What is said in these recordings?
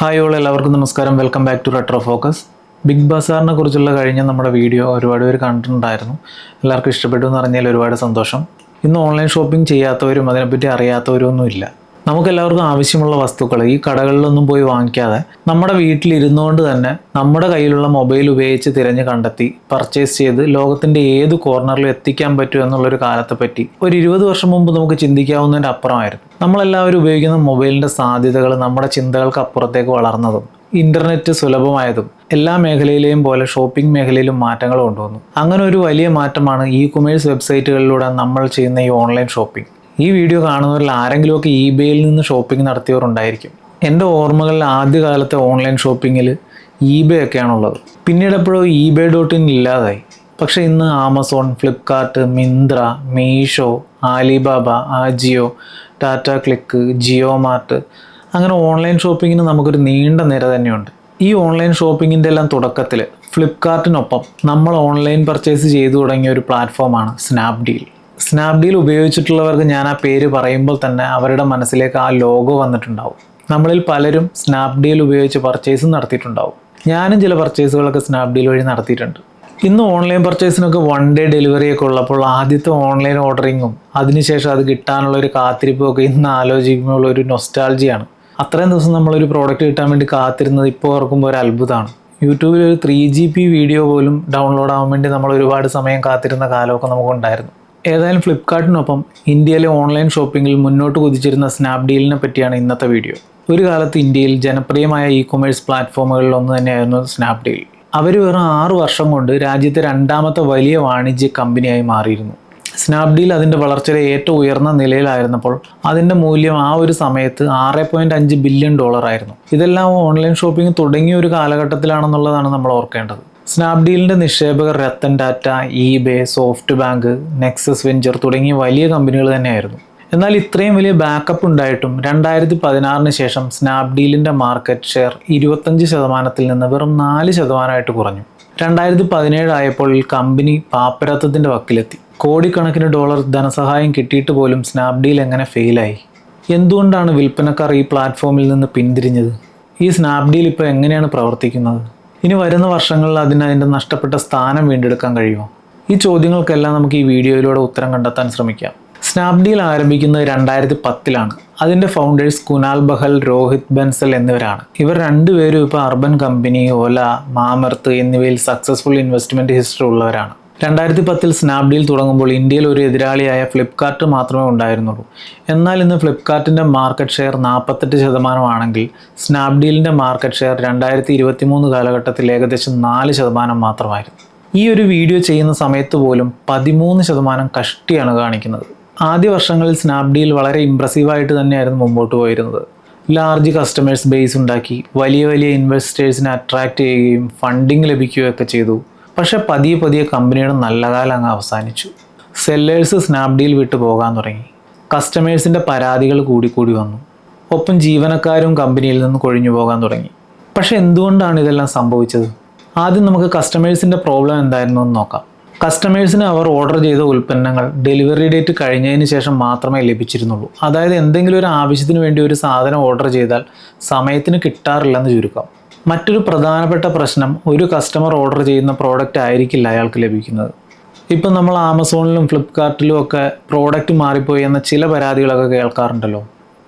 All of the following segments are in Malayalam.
ഹായ് ഓൾ എല്ലാവർക്കും നമസ്കാരം. Welcome back to retro focus big ബസാറിനെ കുറിച്ചുള്ള കഴിഞ്ഞ നമ്മുടെ വീഡിയോ ഒരുപാട് പേര് കണ്ടിട്ടുണ്ടായിരുന്നു. എല്ലാവർക്കും ഇഷ്ടപ്പെട്ടു എന്ന് അറിഞ്ഞാൽ ഒരുപാട് സന്തോഷം. ഇന്ന് ഓൺലൈൻ ഷോപ്പിംഗ് ചെയ്യാത്തവരും അതിനെപ്പറ്റി അറിയാത്തവരും ഒന്നും ഇല്ല നമുക്ക് എല്ലാവർക്കും ആവശ്യമുള്ള വസ്തുക്കൾ ഈ കടകളിലൊന്നും പോയി വാങ്ങിക്കാതെ നമ്മുടെ വീട്ടിലിരുന്നുകൊണ്ട് തന്നെ നമ്മുടെ കയ്യിലുള്ള മൊബൈൽ ഉപയോഗിച്ച് തിരഞ്ഞ് കണ്ടെത്തി പർച്ചേസ് ചെയ്ത് ലോകത്തിന്റെ ഏത് കോർണറിലും എത്തിക്കാൻ പറ്റും എന്നുള്ളൊരു കാലത്തെ പറ്റി ഒരു ഇരുപത് വർഷം മുമ്പ് നമുക്ക് ചിന്തിക്കാവുന്നതിന്റെ അപ്പുറമായിരുന്നു. നമ്മളെല്ലാവരും ഉപയോഗിക്കുന്ന മൊബൈലിന്റെ സാധ്യതകൾ നമ്മുടെ ചിന്തകൾക്ക് അപ്പുറത്തേക്ക് വളർന്നതും ഇന്റർനെറ്റ് സുലഭമായതും എല്ലാ മേഖലയിലെയും പോലെ ഷോപ്പിംഗ് മേഖലയിലും മാറ്റങ്ങൾ കൊണ്ടുവന്നു. അങ്ങനെ ഒരു വലിയ മാറ്റമാണ് ഇ കൊമേഴ്സ് വെബ്സൈറ്റുകളിലൂടെ നമ്മൾ ചെയ്യുന്ന ഈ ഓൺലൈൻ ഷോപ്പിംഗ്. ഈ വീഡിയോ കാണുന്നവരിൽ ആരെങ്കിലുമൊക്കെ ഇബേയിൽ നിന്ന് ഷോപ്പിംഗ് നടത്തിയവരുണ്ടായിരിക്കും. എന്റെ ഓർമ്മകളിൽ ആദ്യകാലത്തെ ഓൺലൈൻ ഷോപ്പിങ്ങിൽ ഇബേ ഒക്കെയാണുള്ളത്. പിന്നീട് എപ്പോഴോ ഇബേ ഡോട്ട് ഇൻ ഇല്ലാതായി. പക്ഷേ ഇന്ന് Amazon Flipkart Myntra Meesho Alibaba Ajio Tata Cliq Jio mart അങ്ങനെ ഓൺലൈൻ ഷോപ്പിങ്ങിന് നമുക്കൊരു നീണ്ട നിര തന്നെയുണ്ട്. ഈ ഓൺലൈൻ ഷോപ്പിങ്ങിന്റെ എല്ലാം തുടക്കത്തിൽ ഫ്ലിപ്കാർട്ടിനൊപ്പം നമ്മൾ ഓൺലൈൻ പർച്ചേസ് ചെയ്തു തുടങ്ങിയ ഒരു പ്ലാറ്റ്ഫോമാണ് സ്നാപ്ഡീൽ സ്നാപ്ഡീൽ ഉപയോഗിച്ചിട്ടുള്ളവർക്ക് ഞാൻ ആ പേര് പറയുമ്പോൾ തന്നെ അവരുടെ മനസ്സിലേക്ക് ആ ലോഗോ വന്നിട്ടുണ്ടാവും. നമ്മളിൽ പലരും സ്നാപ്ഡീൽ ഉപയോഗിച്ച് പർച്ചേസും നടത്തിയിട്ടുണ്ടാവും. ഞാനും ചില പർച്ചേസുകളൊക്കെ സ്നാപ്ഡീൽ വഴി നടത്തിയിട്ടുണ്ട്. ഇന്ന് ഓൺലൈൻ പർച്ചേസിനൊക്കെ വൺ ഡേ ഡെലിവറി ഒക്കെ ഉള്ളപ്പോൾ ആദ്യത്തെ ഓൺലൈൻ ഓർഡറിങ്ങും അതിനുശേഷം അത് കിട്ടാനുള്ള ഒരു കാത്തിരിപ്പും ഒക്കെ ഇന്ന് ആലോചിക്കുമ്പോൾ ഒരു നൊസ്റ്റാൾജിയാണ് അത്രയും ദിവസം നമ്മളൊരു പ്രോഡക്റ്റ് കിട്ടാൻ വേണ്ടി കാത്തിരുന്നത് ഇപ്പോൾ ഓർക്കുമ്പോൾ ഒരു അത്ഭുതമാണ്. യൂട്യൂബിൽ ഒരു ത്രീ ജി ബി വീഡിയോ പോലും ഡൗൺലോഡ് ആവാൻ വേണ്ടി നമ്മൾ ഒരുപാട് സമയം കാത്തിരുന്ന കാലമൊക്കെ നമുക്കുണ്ടായിരുന്നു. ഏതായാലും ഫ്ലിപ്കാർട്ടിനൊപ്പം ഇന്ത്യയിലെ ഓൺലൈൻ ഷോപ്പിംഗിൽ മുന്നോട്ട് കുതിച്ചിരുന്ന സ്നാപ്ഡീലിനെ പറ്റിയാണ് ഇന്നത്തെ വീഡിയോ. ഒരു കാലത്ത് ഇന്ത്യയിൽ ജനപ്രിയമായ ഇ കൊമേഴ്സ് പ്ലാറ്റ്ഫോമുകളിൽ ഒന്ന് തന്നെയായിരുന്നു സ്നാപ്ഡീൽ. അവർ വെറും ആറു വർഷം കൊണ്ട് രാജ്യത്തെ രണ്ടാമത്തെ വലിയ വാണിജ്യ കമ്പനിയായി മാറിയിരുന്നു. സ്നാപ്ഡീൽ അതിന്റെ വളർച്ചയിലെ ഏറ്റവും ഉയർന്ന നിലയിലായിരുന്നപ്പോൾ അതിന്റെ മൂല്യം ആ ഒരു സമയത്ത് ആറ് പോയിന്റ് അഞ്ച് ബില്യൺ ഡോളർ ആയിരുന്നു. ഇതെല്ലാം ഓൺലൈൻ ഷോപ്പിംഗ് തുടങ്ങിയ ഒരു കാലഘട്ടത്തിലാണെന്നുള്ളതാണ് നമ്മൾ ഓർക്കേണ്ടത്. സ്നാപ്ഡീലിന്റെ നിക്ഷേപകർ Ratan Tata eBay soft bank Nexus venture തുടങ്ങിയ വലിയ കമ്പനികൾ തന്നെയായിരുന്നു. എന്നാൽ ഇത്രയും വലിയ ബാക്കപ്പ് ഉണ്ടായിട്ടും രണ്ടായിരത്തി പതിനാറിന് ശേഷം സ്നാപ്ഡീലിന്റെ മാർക്കറ്റ് ഷെയർ ഇരുപത്തഞ്ച് ശതമാനത്തിൽ നിന്ന് വെറും നാല് ശതമാനമായിട്ട് കുറഞ്ഞു. രണ്ടായിരത്തി പതിനേഴ് ആയപ്പോൾ കമ്പനി പാപ്പരത്വത്തിന്റെ വക്കിലെത്തി. കോടിക്കണക്കിന് ഡോളർ ധനസഹായം കിട്ടിയിട്ട് പോലും സ്നാപ്ഡീൽ എങ്ങനെ ഫെയിലായി? എന്തുകൊണ്ടാണ് വിൽപ്പനക്കാർ ഈ പ്ലാറ്റ്ഫോമിൽ നിന്ന് പിന്തിരിഞ്ഞത്? ഈ സ്നാപ്ഡീൽ ഇപ്പോൾ എങ്ങനെയാണ് പ്രവർത്തിക്കുന്നത്? ഇനി വരുന്ന വർഷങ്ങളിൽ അതിന് അതിന്റെ നഷ്ടപ്പെട്ട സ്ഥാനം വീണ്ടെടുക്കാൻ കഴിയുമോ? ഈ ചോദ്യങ്ങൾക്കെല്ലാം നമുക്ക് ഈ വീഡിയോയിലൂടെ ഉത്തരം കണ്ടെത്താൻ ശ്രമിക്കാം. സ്നാപ്ഡീൽ ആരംഭിക്കുന്നത് രണ്ടായിരത്തി പത്തിലാണ് അതിന്റെ ഫൗണ്ടേഴ്സ് കുനാൽ ബഹൽ രോഹിത് ബൻസൽ എന്നിവരാണ്. ഇവർ രണ്ടുപേരും ഇപ്പോൾ അർബൻ കമ്പനി ഓല മാമർത്ത് എന്നിവയിൽ സക്സസ്ഫുൾ ഇൻവെസ്റ്റ്മെന്റ് ഹിസ്റ്ററി ഉള്ളവരാണ്. രണ്ടായിരത്തി പത്തിൽ സ്നാപ്ഡീൽ തുടങ്ങുമ്പോൾ ഇന്ത്യയിൽ ഒരു എതിരാളിയായ ഫ്ലിപ്കാർട്ട് മാത്രമേ ഉണ്ടായിരുന്നുള്ളൂ. എന്നാൽ ഇന്ന് ഫ്ലിപ്കാർട്ടിന്റെ മാർക്കറ്റ് ഷെയർ നാൽപ്പത്തെട്ട് ശതമാനമാണെങ്കിൽ സ്നാപ്ഡീലിന്റെ മാർക്കറ്റ് ഷെയർ രണ്ടായിരത്തി ഇരുപത്തി മൂന്ന് കാലഘട്ടത്തിൽ ഏകദേശം നാല് ശതമാനം മാത്രമായിരുന്നു. ഈ ഒരു വീഡിയോ ചെയ്യുന്ന സമയത്ത് പോലും പതിമൂന്ന് ശതമാനം കഷ്ടിയാണ് കാണിക്കുന്നത്. ആദ്യ വർഷങ്ങളിൽ സ്നാപ്ഡീൽ വളരെ ഇമ്പ്രസീവായിട്ട് തന്നെയായിരുന്നു മുമ്പോട്ട് പോയിരുന്നത്. ലാർജ് കസ്റ്റമേഴ്സ് ബേസ് ഉണ്ടാക്കി വലിയ വലിയ ഇൻവെസ്റ്റേഴ്സിനെ അട്രാക്റ്റ് ചെയ്യുകയും ഫണ്ടിങ് ലഭിക്കുകയൊക്കെ ചെയ്തു. പക്ഷേ പതിയെ പതിയെ കമ്പനിയുടെ നല്ല കാലം അങ്ങ് അവസാനിച്ചു. സെല്ലേഴ്സ് സ്നാപ്ഡീൽ വിട്ടു പോകാൻ തുടങ്ങി. കസ്റ്റമേഴ്സിന്റെ പരാതികൾ കൂടിക്കൂടി വന്നു. ഒപ്പം ജീവനക്കാരും കമ്പനിയിൽ നിന്ന് കൊഴിഞ്ഞു പോകാൻ തുടങ്ങി. പക്ഷേ എന്തുകൊണ്ടാണ് ഇതെല്ലാം സംഭവിച്ചത്? ആദ്യം നമുക്ക് കസ്റ്റമേഴ്സിന്റെ പ്രോബ്ലം എന്തായിരുന്നു എന്ന് നോക്കാം. കസ്റ്റമേഴ്സിന് അവർ ഓർഡർ ചെയ്ത ഉൽപ്പന്നങ്ങൾ ഡെലിവറി ഡേറ്റ് കഴിഞ്ഞതിന് ശേഷം മാത്രമേ ലഭിച്ചിരുന്നുള്ളൂ. അതായത് എന്തെങ്കിലും ഒരു ആവശ്യത്തിന് വേണ്ടി ഒരു സാധനം ഓർഡർ ചെയ്താൽ സമയത്തിന് കിട്ടാറില്ലെന്ന് ചുരുക്കം. മറ്റൊരു പ്രധാനപ്പെട്ട പ്രശ്നം ഒരു കസ്റ്റമർ ഓർഡർ ചെയ്യുന്ന പ്രോഡക്റ്റ് ആയിരിക്കില്ല അയാൾക്ക് ലഭിക്കുന്നത്. ഇപ്പം നമ്മൾ ആമസോണിലും ഫ്ലിപ്കാർട്ടിലും ഒക്കെ പ്രോഡക്റ്റ് മാറിപ്പോയി എന്ന ചില പരാതികളൊക്കെ കേൾക്കാറുണ്ടല്ലോ.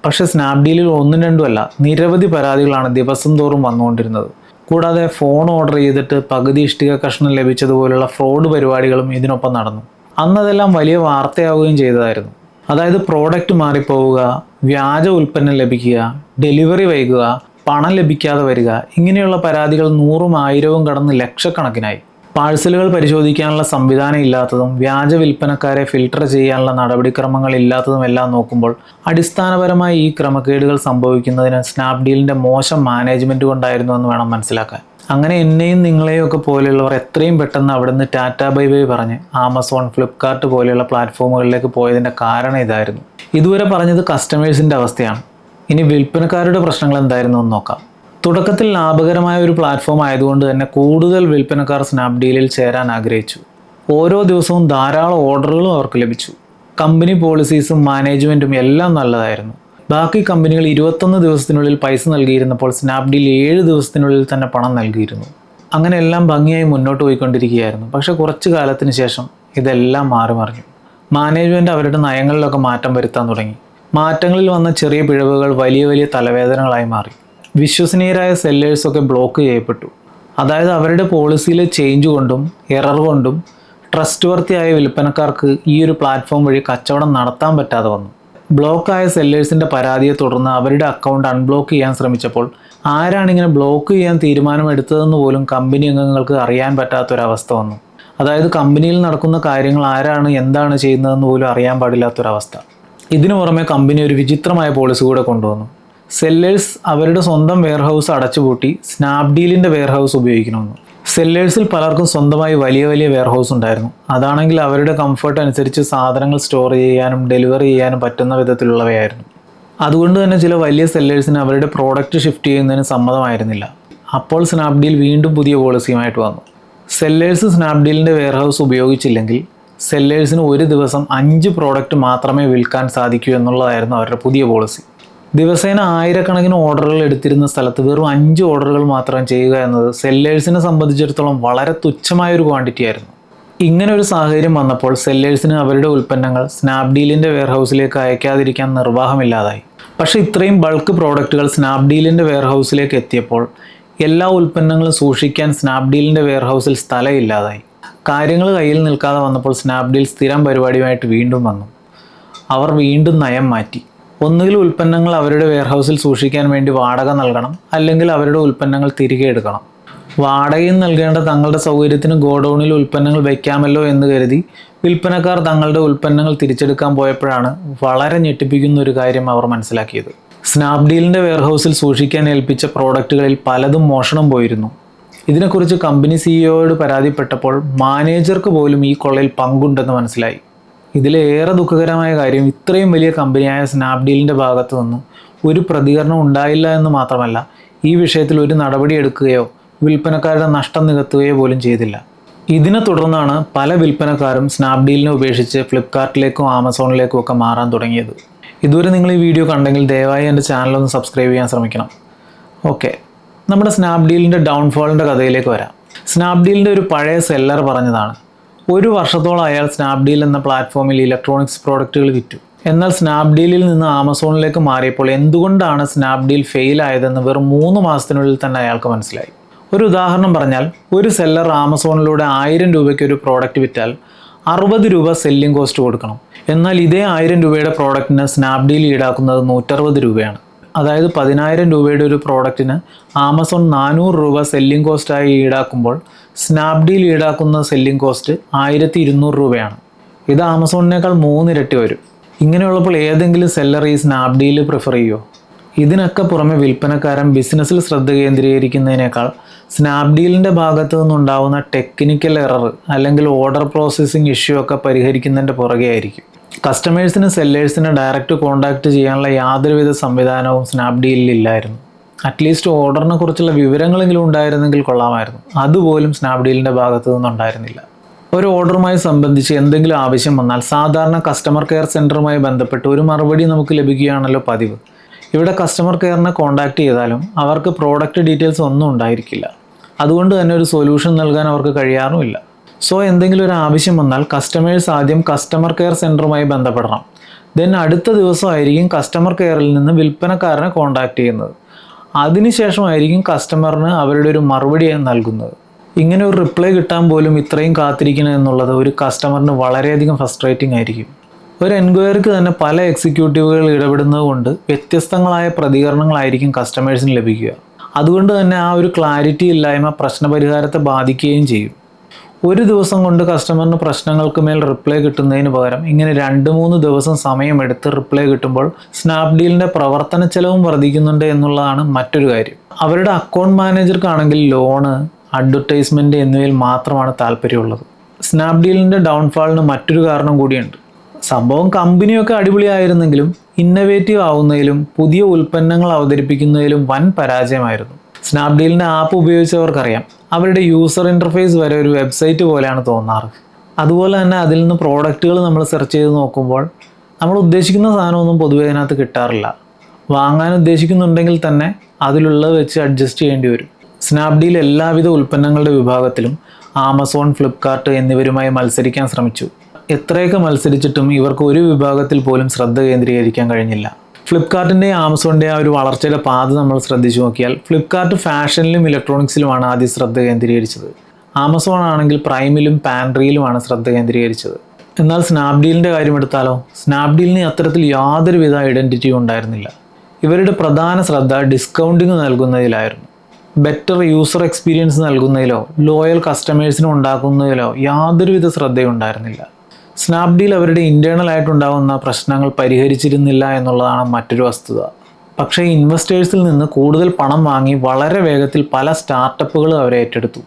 പക്ഷേ സ്നാപ്ഡീലിൽ ഒന്നും രണ്ടുമല്ല നിരവധി പരാതികളാണ് ദിവസം തോറും വന്നുകൊണ്ടിരുന്നത്. കൂടാതെ ഫോൺ ഓർഡർ ചെയ്തിട്ട് പകുതി ഇഷ്ടിക കഷ്ണം ലഭിച്ചതുപോലുള്ള ഫ്രോഡ് പരിപാടികളും ഇതിനൊപ്പം നടന്നു. അന്നതെല്ലാം വലിയ വാർത്തയാവുകയും ചെയ്തതായിരുന്നു. അതായത് പ്രോഡക്റ്റ് മാറിപ്പോവുക വ്യാജ ഉൽപ്പന്നം ലഭിക്കുക ഡെലിവറി വൈകുക പണം ലഭിക്കാതെ വരിക ഇങ്ങനെയുള്ള പരാതികൾ നൂറും ആയിരവും കടന്ന് ലക്ഷക്കണക്കിനായി. പാഴ്സലുകൾ പരിശോധിക്കാനുള്ള സംവിധാനം ഇല്ലാത്തതും വ്യാജ വിൽപ്പനക്കാരെ ഫിൽട്ടർ ചെയ്യാനുള്ള നടപടിക്രമങ്ങൾ ഇല്ലാത്തതും എല്ലാം നോക്കുമ്പോൾ അടിസ്ഥാനപരമായി ഈ ക്രമക്കേടുകൾ സംഭവിക്കുന്നതിന് സ്നാപ്ഡീലിന്റെ മോശം മാനേജ്മെന്റ് കൊണ്ടായിരുന്നു എന്ന് വേണം മനസ്സിലാക്കാൻ. അങ്ങനെ എന്നെയും നിങ്ങളെയും ഒക്കെ പോലെയുള്ളവർ എത്രയും പെട്ടെന്ന് അവിടുന്ന് ടാറ്റ ബൈ ബൈ പറഞ്ഞ് ആമസോൺ ഫ്ലിപ്കാർട്ട് പോലെയുള്ള പ്ലാറ്റ്ഫോമുകളിലേക്ക് പോയതിന്റെ കാരണം ഇതായിരുന്നു. ഇതുവരെ പറഞ്ഞത് കസ്റ്റമേഴ്സിന്റെ അവസ്ഥയാണ്. ഇനി വിൽപ്പനക്കാരുടെ പ്രശ്നങ്ങൾ എന്തായിരുന്നു എന്ന് നോക്കാം. തുടക്കത്തിൽ ലാഭകരമായ ഒരു പ്ലാറ്റ്ഫോം ആയതുകൊണ്ട് തന്നെ കൂടുതൽ വിൽപ്പനക്കാർ സ്നാപ്ഡീലിൽ ചേരാൻ ആഗ്രഹിച്ചു. ഓരോ ദിവസവും ധാരാളം ഓർഡറുകളും അവർക്ക് ലഭിച്ചു. കമ്പനി പോളിസീസും മാനേജ്മെന്റും എല്ലാം നല്ലതായിരുന്നു. ബാക്കി കമ്പനികൾ ഇരുപത്തൊന്ന് ദിവസത്തിനുള്ളിൽ പൈസ നൽകിയിരുന്നപ്പോൾ സ്നാപ്ഡീൽ ഏഴ് ദിവസത്തിനുള്ളിൽ തന്നെ പണം നൽകിയിരുന്നു. അങ്ങനെ എല്ലാം ഭംഗിയായി മുന്നോട്ട് പോയിക്കൊണ്ടിരിക്കുകയായിരുന്നു. പക്ഷേ കുറച്ച് കാലത്തിന് ശേഷം ഇതെല്ലാം മാറി മറിഞ്ഞു മാനേജ്മെന്റ് അവരുടെ നയങ്ങളിലൊക്കെ മാറ്റം വരുത്താൻ തുടങ്ങി. മാറ്റങ്ങളിൽ വന്ന ചെറിയ പിഴവുകൾ വലിയ വലിയ തലവേദനകളായി മാറി. വിശ്വസനീയരായ സെല്ലേഴ്സൊക്കെ ബ്ലോക്ക് ചെയ്യപ്പെട്ടു. അതായത് അവരുടെ പോളിസിയിലെ ചേഞ്ച് കൊണ്ടും എറർ കൊണ്ടും ട്രസ്റ്റ് വർത്തിയായ വിൽപ്പനക്കാർക്ക് ഈ ഒരു പ്ലാറ്റ്ഫോം വഴി കച്ചവടം നടത്താൻ പറ്റാതെ വന്നു. ബ്ലോക്കായ സെല്ലേഴ്സിന്റെ പരാതിയെ തുടർന്ന് അവരുടെ അക്കൗണ്ട് അൺബ്ലോക്ക് ചെയ്യാൻ ശ്രമിച്ചപ്പോൾ ആരാണ് ഇങ്ങനെ ബ്ലോക്ക് ചെയ്യാൻ തീരുമാനമെടുത്തതെന്ന് പോലും കമ്പനി അംഗങ്ങൾക്ക് അറിയാൻ പറ്റാത്തൊരവസ്ഥ വന്നു. അതായത് കമ്പനിയിൽ നടക്കുന്ന കാര്യങ്ങൾ ആരാണ് എന്താണ് ചെയ്യുന്നതെന്ന് പോലും അറിയാൻ പാടില്ലാത്തൊരവസ്ഥ ഇതിനു പുറമെ കമ്പനി ഒരു വിചിത്രമായ പോളിസി കൂടെ കൊണ്ടുവന്നു. സെല്ലേഴ്സ് അവരുടെ സ്വന്തം വെയർഹൗസ് അടച്ചുപൂട്ടി സ്നാപ്ഡീലിന്റെ വെയർഹൗസ് ഉപയോഗിക്കണമെന്ന്. സെല്ലേഴ്സിൽ പലർക്കും സ്വന്തമായി വലിയ വലിയ വെയർഹൗസ് ഉണ്ടായിരുന്നു. അതാണെങ്കിൽ അവരുടെ കംഫർട്ട് അനുസരിച്ച് സാധനങ്ങൾ സ്റ്റോർ ചെയ്യാനും ഡെലിവറി ചെയ്യാനും പറ്റുന്ന വിധത്തിലുള്ളവയായിരുന്നു. അതുകൊണ്ട് തന്നെ ചില വലിയ സെല്ലേഴ്സിന് അവരുടെ പ്രോഡക്റ്റ് ഷിഫ്റ്റ് ചെയ്യുന്നതിന് സമ്മതമായിരുന്നില്ല. അപ്പോൾ സ്നാപ്ഡീൽ വീണ്ടും പുതിയ പോളിസിയുമായിട്ട് വന്നു. സെല്ലേഴ്സ് സ്നാപ്ഡീലിന്റെ വെയർഹൗസ് ഉപയോഗിച്ചില്ലെങ്കിൽ സെല്ലേഴ്സിന് ഒരു ദിവസം അഞ്ച് പ്രോഡക്റ്റ് മാത്രമേ വിൽക്കാൻ സാധിക്കൂ എന്നുള്ളതായിരുന്നു അവരുടെ പുതിയ പോളിസി ദിവസേന ആയിരക്കണക്കിന് ഓർഡറുകൾ എടുത്തിരുന്ന സ്ഥലത്ത് വെറും അഞ്ച് ഓർഡറുകൾ മാത്രം ചെയ്യുക എന്നത് സെല്ലേഴ്സിനെ സംബന്ധിച്ചിടത്തോളം വളരെ തുച്ഛമായ ഒരു ക്വാണ്ടിറ്റി ആയിരുന്നു. ഇങ്ങനെ ഒരു സാഹചര്യം വന്നപ്പോൾ സെല്ലേഴ്സിന് അവരുടെ ഉൽപ്പന്നങ്ങൾ സ്നാപ്ഡീലിന്റെ വെയർഹൗസിലേക്ക് അയക്കാതിരിക്കാൻ നിർവാഹമില്ലാതായി. പക്ഷേ ഇത്രയും ബൾക്ക് പ്രോഡക്റ്റുകൾ സ്നാപ്ഡീലിന്റെ വെയർഹൗസിലേക്ക് എത്തിയപ്പോൾ എല്ലാ ഉൽപ്പന്നങ്ങളും സൂക്ഷിക്കാൻ സ്നാപ്ഡീലിന്റെ വെയർഹൗസിൽ സ്ഥലമില്ലാതായി. കാര്യങ്ങൾ കയ്യിൽ നിൽക്കാതെ വന്നപ്പോൾ സ്നാപ്ഡീൽ സ്ഥിരം പരിപാടിയുമായിട്ട് വീണ്ടും വന്നു. അവർ വീണ്ടും നയം മാറ്റി. ഒന്നുകിൽ ഉൽപ്പന്നങ്ങൾ അവരുടെ വെയർഹൗസിൽ സൂക്ഷിക്കാൻ വേണ്ടി വാടക നൽകണം അല്ലെങ്കിൽ അവരുടെ ഉൽപ്പന്നങ്ങൾ തിരികെ എടുക്കണം. വാടകയും നൽകേണ്ട തങ്ങളുടെ സൗകര്യത്തിന് ഗോഡൗണിൽ ഉൽപ്പന്നങ്ങൾ വയ്ക്കാമല്ലോ എന്ന് കരുതി വിൽപ്പനക്കാർ തങ്ങളുടെ ഉൽപ്പന്നങ്ങൾ തിരിച്ചെടുക്കാൻ പോയപ്പോഴാണ് വളരെ ഞെട്ടിപ്പിക്കുന്ന ഒരു കാര്യം അവർ മനസ്സിലാക്കിയത്. സ്നാപ്ഡീലിന്റെ വെയർഹൗസിൽ സൂക്ഷിക്കാൻ ഏൽപ്പിച്ച പ്രോഡക്റ്റുകളിൽ പലതും മോഷണം പോയിരുന്നു. ഇതിനെക്കുറിച്ച് കമ്പനി സിഇഒയോട് പരാതിപ്പെട്ടപ്പോൾ മാനേജർക്ക് പോലും ഈ കൊള്ളയിൽ പങ്കുണ്ടെന്ന് മനസ്സിലായി. ഇതിലേറെ ദുഃഖകരമായ കാര്യം ഇത്രയും വലിയ കമ്പനിയായ സ്നാപ്ഡീലിന്റെ ഭാഗത്തു നിന്നും ഒരു പ്രതികരണം ഉണ്ടായില്ല എന്ന് മാത്രമല്ല ഈ വിഷയത്തിൽ ഒരു നടപടി എടുക്കുകയോ വിൽപ്പനക്കാരുടെ നഷ്ടം നികത്തുകയോ പോലും ചെയ്തില്ല. ഇതിനെ തുടർന്നാണ് പല വിൽപ്പനക്കാരും സ്നാപ്ഡീലിനെ ഉപേക്ഷിച്ച് ഫ്ലിപ്കാർട്ടിലേക്കും ആമസോണിലേക്കും ഒക്കെ മാറാൻ തുടങ്ങിയത്. ഇതുവരെ നിങ്ങൾ ഈ വീഡിയോ കണ്ടെങ്കിൽ ദയവായി എന്റെ ചാനലൊന്ന് സബ്സ്ക്രൈബ് ചെയ്യാൻ ശ്രമിക്കണം. ഓക്കെ. നമ്മുടെ സ്നാപ്ഡീലിന്റെ ഡൗൺഫോളിന്റെ കഥയിലേക്ക് വരാം. സ്നാപ്ഡീലിന്റെ ഒരു പഴയ സെല്ലർ പറഞ്ഞതാണ് ഒരു വർഷത്തോളം അയാൾ സ്നാപ്ഡീൽ എന്ന പ്ലാറ്റ്ഫോമിൽ ഇലക്ട്രോണിക്സ് പ്രോഡക്റ്റുകൾ വിറ്റു. എന്നാൽ സ്നാപ്ഡീലിൽ നിന്ന് ആമസോണിലേക്ക് മാറിയപ്പോൾ എന്തുകൊണ്ടാണ് സ്നാപ്ഡീൽ ഫെയിൽ ആയതെന്ന് വെറും മൂന്ന് മാസത്തിനുള്ളിൽ തന്നെ അയാൾക്ക് മനസ്സിലായി. ഒരു ഉദാഹരണം പറഞ്ഞാൽ ഒരു സെല്ലർ ആമസോണിലൂടെ ആയിരം രൂപയ്ക്ക് ഒരു പ്രോഡക്റ്റ് വിറ്റാൽ അറുപത് രൂപ സെല്ലിംഗ് കോസ്റ്റ് കൊടുക്കണം. എന്നാൽ ഇതേ ആയിരം രൂപയുടെ പ്രോഡക്റ്റിന് സ്നാപ്ഡീൽ ഈടാക്കുന്നത് നൂറ്ററുപത് രൂപയാണ്. അതായത് പതിനായിരം രൂപയുടെ ഒരു പ്രോഡക്റ്റിന് ആമസോൺ നാനൂറ് രൂപ സെല്ലിംഗ് കോസ്റ്റായി ഈടാക്കുമ്പോൾ സ്നാപ്ഡീൽ ഈടാക്കുന്ന സെല്ലിംഗ് കോസ്റ്റ് ആയിരത്തി ഇരുന്നൂറ് രൂപയാണ്. ഇത് ആമസോണിനേക്കാൾ മൂന്നിരട്ടി വരും. ഇങ്ങനെയുള്ളപ്പോൾ ഏതെങ്കിലും സെല്ലർ ഈ സ്നാപ്ഡീൽ പ്രിഫർ ചെയ്യുമോ ഇതിനൊക്കെ പുറമെ വിൽപ്പനക്കാരൻ ബിസിനസ്സിൽ ശ്രദ്ധ കേന്ദ്രീകരിക്കുന്നതിനേക്കാൾ സ്നാപ്ഡീലിന്റെ ഭാഗത്തു നിന്നുണ്ടാവുന്ന ടെക്നിക്കൽ എറർ അല്ലെങ്കിൽ ഓർഡർ പ്രോസസ്സിംഗ് ഇഷ്യൂ ഒക്കെ പരിഹരിക്കുന്നതിന്റെ പുറകെ ആയിരിക്കും കസ്റ്റമേഴ്സിന് സെല്ലേഴ്സിനും ഡയറക്റ്റ് കോൺടാക്റ്റ് ചെയ്യാനുള്ള യാതൊരുവിധ സംവിധാനവും സ്നാപ്ഡീലിൽ ഇല്ലായിരുന്നു. അറ്റ്ലീസ്റ്റ് ഓർഡറിനെ കുറിച്ചുള്ള വിവരങ്ങളെങ്കിലും ഉണ്ടായിരുന്നെങ്കിൽ കൊള്ളാമായിരുന്നു. അതുപോലും സ്നാപ്ഡീലിന്റെ ഭാഗത്തു നിന്നുണ്ടായിരുന്നില്ല. ഒരു ഓർഡറുമായി സംബന്ധിച്ച് എന്തെങ്കിലും ആവശ്യം വന്നാൽ സാധാരണ കസ്റ്റമർ കെയർ സെന്ററുമായി ബന്ധപ്പെട്ട് ഒരു മറുപടി നമുക്ക് ലഭിക്കുകയാണല്ലോ പതിവ്. ഇവിടെ കസ്റ്റമർ കെയറിനെ കോൺടാക്റ്റ് ചെയ്താലും അവർക്ക് പ്രോഡക്റ്റ് ഡീറ്റെയിൽസ് ഒന്നും ഉണ്ടായിരിക്കില്ല. അതുകൊണ്ട് തന്നെ ഒരു സൊല്യൂഷൻ നൽകാൻ അവർക്ക് കഴിയാറുമില്ല. സോ എന്തെങ്കിലും ഒരു ആവശ്യം വന്നാൽ കസ്റ്റമേഴ്സ് ആദ്യം കസ്റ്റമർ കെയർ സെന്ററുമായി ബന്ധപ്പെടണം. ദെൻ അടുത്ത ദിവസമായിരിക്കും കസ്റ്റമർ കെയറിൽ നിന്ന് വിൽപ്പനക്കാരനെ കോൺടാക്റ്റ് ചെയ്യുന്നത്. അതിനുശേഷമായിരിക്കും കസ്റ്റമറിന് അവരുടെ ഒരു മറുപടി നൽകുന്നത്. ഇങ്ങനെ ഒരു റിപ്ലൈ കിട്ടാൻ പോലും ഇത്രയും കാത്തിരിക്കണം എന്നുള്ളത് ഒരു കസ്റ്റമറിന് വളരെയധികം ഫ്രസ്ട്രേറ്റിംഗ് ആയിരിക്കും. ഒരു എൻക്വയറിക്ക് തന്നെ പല എക്സിക്യൂട്ടീവുകൾ ഇടപെടുന്നത് കൊണ്ട് വ്യത്യസ്തങ്ങളായ പ്രതികരണങ്ങളായിരിക്കും കസ്റ്റമേഴ്സിന് ലഭിക്കുക. അതുകൊണ്ട് തന്നെ ആ ഒരു ക്ലാരിറ്റി ഇല്ലായ്മ പ്രശ്നപരിഹാരത്തെ ബാധിക്കുകയും ചെയ്യും. ഒരു ദിവസം കൊണ്ട് കസ്റ്റമറിന് പ്രശ്നങ്ങൾക്ക് മേൽ റിപ്ലൈ കിട്ടുന്നതിന് പകരം ഇങ്ങനെ രണ്ട് മൂന്ന് ദിവസം സമയമെടുത്ത് റിപ്ലൈ കിട്ടുമ്പോൾ സ്നാപ്ഡീലിന്റെ പ്രവർത്തന ചെലവും വർദ്ധിക്കുന്നുണ്ട് എന്നുള്ളതാണ് മറ്റൊരു കാര്യം. അവരുടെ അക്കൗണ്ട് മാനേജർക്കാണെങ്കിൽ ലോണ് അഡ്വർടൈസ്മെന്റ് എന്നിവയിൽ മാത്രമാണ് താല്പര്യമുള്ളത്. സ്നാപ്ഡീലിന്റെ ഡൗൺഫാളിന് മറ്റൊരു കാരണം കൂടിയുണ്ട്. സംഭവം കമ്പനിയൊക്കെ അടിപൊളിയായിരുന്നെങ്കിലും ഇന്നവേറ്റീവ് ആവുന്നതിലും പുതിയ ഉൽപ്പന്നങ്ങൾ അവതരിപ്പിക്കുന്നതിലും വൻ പരാജയമായിരുന്നു. സ്നാപ്ഡീലിന്റെ ആപ്പ് ഉപയോഗിച്ചവർക്കറിയാം. അവരുടെ യൂസർ ഇന്റർഫേസ് വരെ ഒരു വെബ്സൈറ്റ് പോലെയാണ് തോന്നാറ്. അതുപോലെ തന്നെ അതിൽ നിന്ന് പ്രോഡക്റ്റുകൾ നമ്മൾ സെർച്ച് ചെയ്ത് നോക്കുമ്പോൾ നമ്മൾ ഉദ്ദേശിക്കുന്ന സാധനമൊന്നും പൊതുവെ അതിനകത്ത് കിട്ടാറില്ല. വാങ്ങാൻ ഉദ്ദേശിക്കുന്നുണ്ടെങ്കിൽ തന്നെ അതിലുള്ളത് വെച്ച് അഡ്ജസ്റ്റ് ചെയ്യേണ്ടി വരും. സ്നാപ്ഡീൽ എല്ലാവിധ ഉൽപ്പന്നങ്ങളുടെ വിഭാഗത്തിലും ആമസോൺ ഫ്ലിപ്കാർട്ട് എന്നിവരുമായി മത്സരിക്കാൻ ശ്രമിച്ചു. എത്രയൊക്കെ മത്സരിച്ചിട്ടും ഇവർക്ക് ഒരു വിഭാഗത്തിൽ പോലും ശ്രദ്ധ കേന്ദ്രീകരിക്കാൻ കഴിഞ്ഞില്ല. ഫ്ലിപ്കാർട്ടിന്റെയും ആമസോണിന്റെ ആ ഒരു വളർച്ചയുടെ പാത നമ്മൾ ശ്രദ്ധിച്ചു നോക്കിയാൽ ഫ്ലിപ്കാർട്ട് ഫാഷനിലും ഇലക്ട്രോണിക്സിലുമാണ് ആദ്യം ശ്രദ്ധ കേന്ദ്രീകരിച്ചത്. ആമസോൺ ആണെങ്കിൽ പ്രൈമിലും പാൻട്രിയിലുമാണ് ശ്രദ്ധ കേന്ദ്രീകരിച്ചത്. എന്നാൽ സ്നാപ്ഡീലിന്റെ കാര്യം എടുത്താലോ? സ്നാപ്ഡീലിന് അത്തരത്തിൽ യാതൊരുവിധ ഐഡന്റിറ്റിയും ഉണ്ടായിരുന്നില്ല. ഇവരുടെ പ്രധാന ശ്രദ്ധ ഡിസ്കൗണ്ടിങ് നൽകുന്നതിലായിരുന്നു. ബെറ്റർ യൂസർ എക്സ്പീരിയൻസ് നൽകുന്നതിലോ ലോയൽ കസ്റ്റമേഴ്സിന് ഉണ്ടാക്കുന്നതിലോ യാതൊരുവിധ ശ്രദ്ധയും ഉണ്ടായിരുന്നില്ല സ്നാപ്ഡീൽ അവരുടെ ഇന്റേർണൽ ആയിട്ടുണ്ടാകുന്ന പ്രശ്നങ്ങൾ പരിഹരിച്ചിരുന്നില്ല എന്നുള്ളതാണ് മറ്റൊരു വസ്തുത. പക്ഷേ ഇൻവെസ്റ്റേഴ്സിൽ നിന്ന് കൂടുതൽ പണം വാങ്ങി വളരെ വേഗത്തിൽ പല സ്റ്റാർട്ടപ്പുകളും അവരെ ഏറ്റെടുത്തു.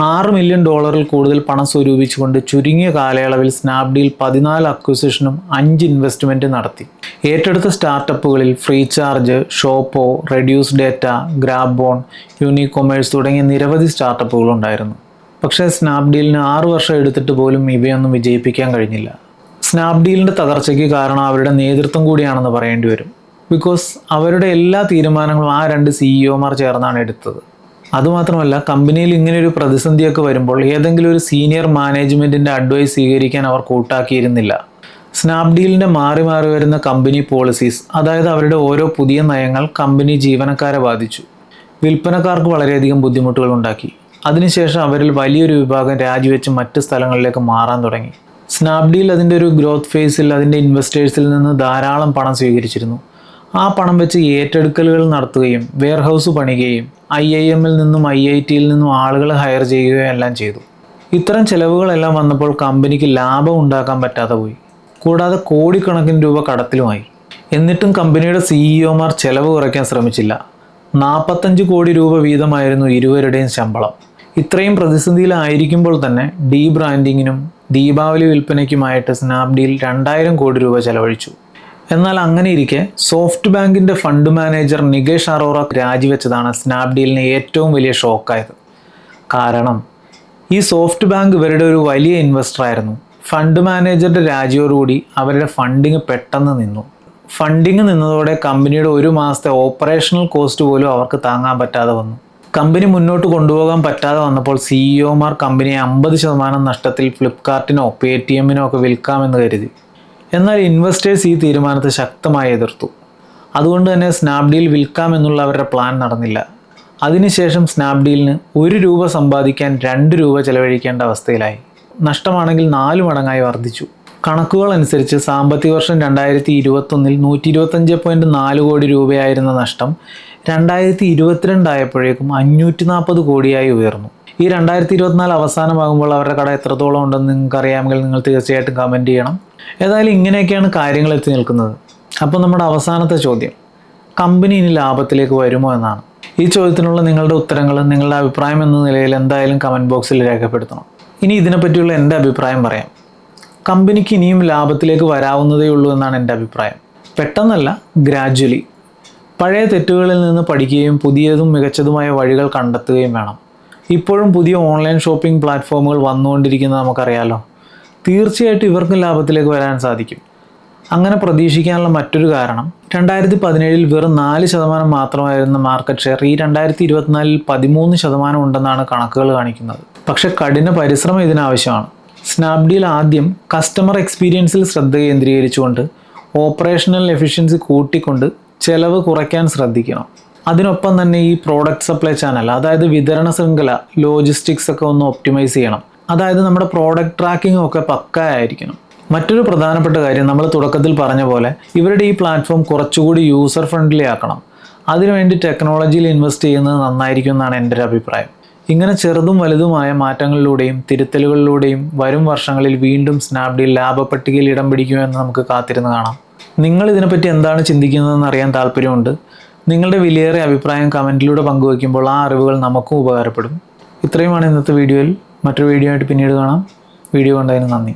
ആറ് മില്യൺ ഡോളറിൽ കൂടുതൽ പണം സ്വരൂപിച്ചുകൊണ്ട് ചുരുങ്ങിയ കാലയളവിൽ സ്നാപ്ഡീൽ പതിനാല് അക്വിസിഷനും അഞ്ച് ഇൻവെസ്റ്റ്മെന്റ് നടത്തി. ഏറ്റെടുത്ത സ്റ്റാർട്ടപ്പുകളിൽ free charge Shopo reduce data GrabOn Unicommerce തുടങ്ങിയ നിരവധി സ്റ്റാർട്ടപ്പുകൾ ഉണ്ടായിരുന്നു. പക്ഷേ സ്നാപ്ഡീലിന് ആറ് വർഷം എടുത്തിട്ട് പോലും ഇവയൊന്നും വിജയിപ്പിക്കാൻ കഴിഞ്ഞില്ല. സ്നാപ്ഡീലിന്റെ തകർച്ചയ്ക്ക് കാരണം അവരുടെ നേതൃത്വം കൂടിയാണെന്ന് പറയേണ്ടി വരും. ബിക്കോസ് അവരുടെ എല്ലാ തീരുമാനങ്ങളും ആ രണ്ട് സിഇഒമാർ ചേർന്നാണ് എടുത്തത്. അതുമാത്രമല്ല കമ്പനിയിൽ ഇങ്ങനെയൊരു പ്രതിസന്ധിയൊക്കെ വരുമ്പോൾ ഏതെങ്കിലും ഒരു സീനിയർ മാനേജ്മെന്റിന്റെ അഡ്വൈസ് സ്വീകരിക്കാൻ അവർ കൂട്ടാക്കിയിരുന്നില്ല. സ്നാപ്ഡീലിന്റെ മാറി മാറി വരുന്ന കമ്പനി പോളിസീസ് അതായത് അവരുടെ ഓരോ പുതിയ നയങ്ങൾ കമ്പനി ജീവനക്കാരെ ബാധിച്ചു. വിൽപ്പനക്കാർക്ക് വളരെയധികം ബുദ്ധിമുട്ടുകൾ ഉണ്ടാക്കി. അതിനുശേഷം അവരിൽ വലിയൊരു വിഭാഗം രാജിവെച്ച് മറ്റ് സ്ഥലങ്ങളിലേക്ക് മാറാൻ തുടങ്ങി. സ്നാപ്ഡീൽ അതിന്റെ ഒരു ഗ്രോത്ത് ഫേസിൽ അതിന്റെ ഇൻവെസ്റ്റേഴ്സിൽ നിന്ന് ധാരാളം പണം സ്വീകരിച്ചിരുന്നു. ആ പണം വെച്ച് ഏറ്റെടുക്കലുകൾ നടത്തുകയും വെയർഹൗസ് പണിയുകയും ഐ ഐ എമ്മിൽ നിന്നും ഐ ഐ ടിയിൽ നിന്നും ആളുകളെ ഹയർ ചെയ്യുകയും എല്ലാം ചെയ്തു. ഇത്തരം ചിലവുകളെല്ലാം വന്നപ്പോൾ കമ്പനിക്ക് ലാഭം ഉണ്ടാക്കാൻ പറ്റാതെ പോയി. കൂടാതെ കോടിക്കണക്കിന് രൂപ കടത്തിലുമായി. എന്നിട്ടും കമ്പനിയുടെ സിഇഒമാർ ചെലവ് കുറയ്ക്കാൻ ശ്രമിച്ചില്ല. നാൽപ്പത്തഞ്ച് കോടി രൂപ വീതമായിരുന്നു ഇരുവരുടെയും ശമ്പളം. ഇത്രയും പ്രതിസന്ധിയിലായിരിക്കുമ്പോൾ തന്നെ ഡി ബ്രാൻഡിങ്ങിനും ദീപാവലി വിൽപ്പനയ്ക്കുമായിട്ട് സ്നാപ്ഡീൽ രണ്ടായിരം കോടി രൂപ ചെലവഴിച്ചു. എന്നാൽ അങ്ങനെ ഇരിക്കെ സോഫ്റ്റ് ബാങ്കിന്റെ ഫണ്ട് മാനേജർ നികേഷ് അറോറ രാജിവെച്ചതാണ് സ്നാപ്ഡീലിന് ഏറ്റവും വലിയ ഷോക്കായത്. കാരണം ഈ സോഫ്റ്റ് ബാങ്ക് ഇവരുടെ ഒരു വലിയ ഇൻവെസ്റ്റർ ആയിരുന്നു. ഫണ്ട് മാനേജറുടെ രാജിയോടുകൂടി അവരുടെ ഫണ്ടിങ് പെട്ടെന്ന് നിന്നു. ഫണ്ടിങ് നിന്നതോടെ കമ്പനിയുടെ ഒരു മാസത്തെ ഓപ്പറേഷണൽ കോസ്റ്റ് പോലും അവർക്ക് താങ്ങാൻ പറ്റാതെ വന്നു. കമ്പനി മുന്നോട്ട് കൊണ്ടുപോകാൻ പറ്റാതെ വന്നപ്പോൾ സിഇഒമാർ കമ്പനിയെ അമ്പത് ശതമാനം നഷ്ടത്തിൽ ഫ്ലിപ്കാർട്ടിനോ പേ ടി എമ്മിനോ ഒക്കെ വിൽക്കാമെന്ന് കരുതി. എന്നാൽ ഇൻവെസ്റ്റേഴ്സ് ഈ തീരുമാനത്തെ ശക്തമായി എതിർത്തു. അതുകൊണ്ട് തന്നെ സ്നാപ്ഡീൽ വിൽക്കാമെന്നുള്ള അവരുടെ പ്ലാൻ നടന്നില്ല. അതിനുശേഷം സ്നാപ്ഡീലിന് ഒരു രൂപ സമ്പാദിക്കാൻ രണ്ട് രൂപ ചെലവഴിക്കേണ്ട അവസ്ഥയിലായി. നഷ്ടമാണെങ്കിൽ നാല് മടങ്ങായി വർദ്ധിച്ചു. കണക്കുകൾ അനുസരിച്ച് സാമ്പത്തിക വർഷം രണ്ടായിരത്തി ഇരുപത്തൊന്നിൽ നൂറ്റി ഇരുപത്തഞ്ച് പോയിന്റ് നാല് കോടി രൂപയായിരുന്ന നഷ്ടം രണ്ടായിരത്തി ഇരുപത്തിരണ്ടായപ്പോഴേക്കും അഞ്ഞൂറ്റി നാൽപ്പത് കോടിയായി ഉയർന്നു. ഈ രണ്ടായിരത്തി ഇരുപത്തിനാല് അവസാനമാകുമ്പോൾ അവരുടെ കട എത്രത്തോളം ഉണ്ടെന്ന് നിങ്ങൾക്ക് അറിയാമെങ്കിൽ നിങ്ങൾ തീർച്ചയായിട്ടും കമന്റ് ചെയ്യണം. ഏതായാലും ഇങ്ങനെയൊക്കെയാണ് കാര്യങ്ങൾ എത്തി നിൽക്കുന്നത്. അപ്പോൾ നമ്മുടെ അവസാനത്തെ ചോദ്യം കമ്പനി ഇനി ലാഭത്തിലേക്ക് വരുമോ എന്നാണ്. ഈ ചോദ്യത്തിനുള്ള നിങ്ങളുടെ ഉത്തരങ്ങൾ നിങ്ങളുടെ അഭിപ്രായം എന്ന നിലയിൽ എന്തായാലും കമന്റ് ബോക്സിൽ രേഖപ്പെടുത്തണം. ഇനി ഇതിനെപ്പറ്റിയുള്ള എന്റെ അഭിപ്രായം പറയാം. കമ്പനിക്ക് ഇനിയും ലാഭത്തിലേക്ക് വരാവുന്നതേ ഉള്ളൂ എന്നാണ് എന്റെ അഭിപ്രായം. പെട്ടെന്നല്ല ഗ്രാജ്വലി. പഴയ തെറ്റുകളിൽ നിന്ന് പഠിക്കുകയും പുതിയതും മികച്ചതുമായ വഴികൾ കണ്ടെത്തുകയും വേണം. ഇപ്പോഴും പുതിയ ഓൺലൈൻ ഷോപ്പിംഗ് പ്ലാറ്റ്ഫോമുകൾ വന്നുകൊണ്ടിരിക്കുന്നത് നമുക്കറിയാലോ. തീർച്ചയായിട്ടും ഇവർക്കും ലാഭത്തിലേക്ക് വരാൻ സാധിക്കും. അങ്ങനെ പ്രതീക്ഷിക്കാനുള്ള മറ്റൊരു കാരണം രണ്ടായിരത്തി പതിനേഴിൽ വെറും നാല് ശതമാനം മാത്രമായിരുന്ന മാർക്കറ്റ് ഷെയർ ഈ രണ്ടായിരത്തി ഇരുപത്തിനാലിൽ പതിമൂന്ന് ശതമാനം ഉണ്ടെന്നാണ് കണക്കുകൾ കാണിക്കുന്നത്. പക്ഷേ കഠിന പരിശ്രമം ഇതിനാവശ്യമാണ്. സ്നാപ്ഡീൽ ആദ്യം കസ്റ്റമർ എക്സ്പീരിയൻസിൽ ശ്രദ്ധ കേന്ദ്രീകരിച്ചുകൊണ്ട് ഓപ്പറേഷണൽ എഫിഷ്യൻസി കൂട്ടിക്കൊണ്ട് ചെലവ് കുറയ്ക്കാൻ ശ്രദ്ധിക്കണം. അതിനൊപ്പം തന്നെ ഈ പ്രോഡക്റ്റ് സപ്ലൈ ചാനൽ അതായത് വിതരണ ശൃംഖല ലോജിസ്റ്റിക്സ് ഒക്കെ ഒന്ന് ഒപ്റ്റിമൈസ് ചെയ്യണം. അതായത് നമ്മുടെ പ്രോഡക്റ്റ് ട്രാക്കിംഗ് ഒക്കെ ആയിരിക്കണം. മറ്റൊരു പ്രധാനപ്പെട്ട കാര്യം നമ്മൾ തുടക്കത്തിൽ പറഞ്ഞ പോലെ ഇവരുടെ ഈ പ്ലാറ്റ്ഫോം കുറച്ചുകൂടി യൂസർ ഫ്രണ്ട്ലി ആക്കണം. അതിനുവേണ്ടി ടെക്നോളജിയിൽ ഇൻവെസ്റ്റ് ചെയ്യുന്നത് നന്നായിരിക്കും എന്നാണ് എന്റെ ഒരു അഭിപ്രായം. ഇങ്ങനെ ചെറുതും വലുതുമായ മാറ്റങ്ങളിലൂടെയും തിരുത്തലുകളിലൂടെയും വരും വർഷങ്ങളിൽ വീണ്ടും സ്നാപ്ഡീൽ ലാഭപ്പട്ടികയിൽ ഇടം പിടിക്കുമെന്ന് നമുക്ക് കാത്തിരുന്ന് കാണാം. നിങ്ങൾ ഇതിനെപ്പറ്റി എന്താണ് ചിന്തിക്കുന്നതെന്ന് അറിയാൻ താല്പര്യമുണ്ട്. നിങ്ങളുടെ വിലയേറിയ അഭിപ്രായം കമന്റിലൂടെ പങ്കുവയ്ക്കുമ്പോൾ ആ അറിവുകൾ നമുക്കും ഉപകാരപ്പെടും. ഇത്രയുമാണ് ഇന്നത്തെ വീഡിയോയിൽ. മറ്റൊരു വീഡിയോ ആയിട്ട് പിന്നീട് കാണാം. വീഡിയോ കണ്ടതിന് നന്ദി.